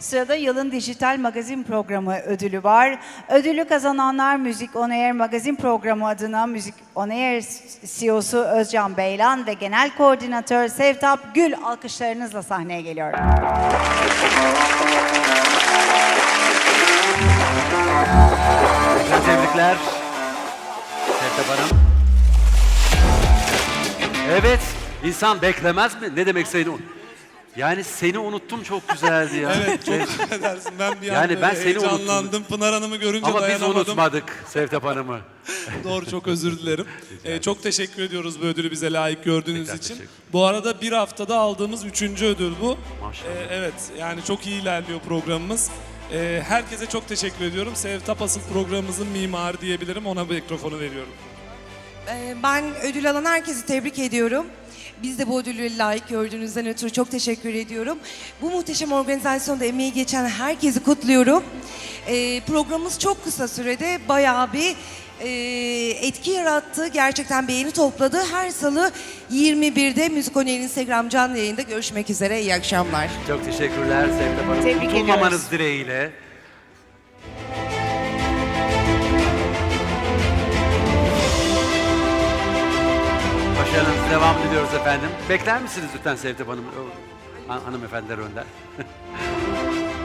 Sırada yılın dijital magazin programı ödülü var. Ödülü kazananlar Müzik On Air magazin programı adına Müzik On Air CEO'su Özcan Beylan ve Genel Koordinatör Sevtap Gül alkışlarınızla sahneye geliyor. Tebrikler. Sertap Hanım. Evet, insan beklemez mi? Ne demek un- Yani seni unuttum çok güzeldi ya. Evet çok affedersin. Ben bir Yani an ben seni unuttum. heyecanlandım. Pınar Hanım'ı görünce Ama biz dayanamadım. unutmadık Sevtap Hanım'ı. Doğru çok özür dilerim. Ee, çok teşekkür ediyoruz bu ödülü bize layık gördüğünüz Tekrar için. teşekkür. Bu arada bir haftada aldığımız üçüncü ödül bu. Maşallah. Ee, evet yani çok iyi ilerliyor programımız. Ee, herkese çok teşekkür ediyorum. Sevtap asıl programımızın mimarı diyebilirim. Ona mikrofonu veriyorum. Ee, Ben ödül alan herkesi tebrik ediyorum. Biz de bu ödülü layık gördüğünüzden ötürü çok teşekkür ediyorum. Bu muhteşem organizasyonda emeği geçen herkesi kutluyorum. Ee, programımız çok kısa sürede bayağı bir e, etki yarattı. Gerçekten beğeni topladı. Her salı 21'de Müzik Oner'in Instagram canlı yayında görüşmek üzere. İyi akşamlar. Çok teşekkürler Sevtap Hanım. Tebrik ediyoruz. dileğiyle. Başarınız devam ediyoruz efendim. Bekler misiniz lütfen Sevtap Hanım? Han- Hanımefendiler önden.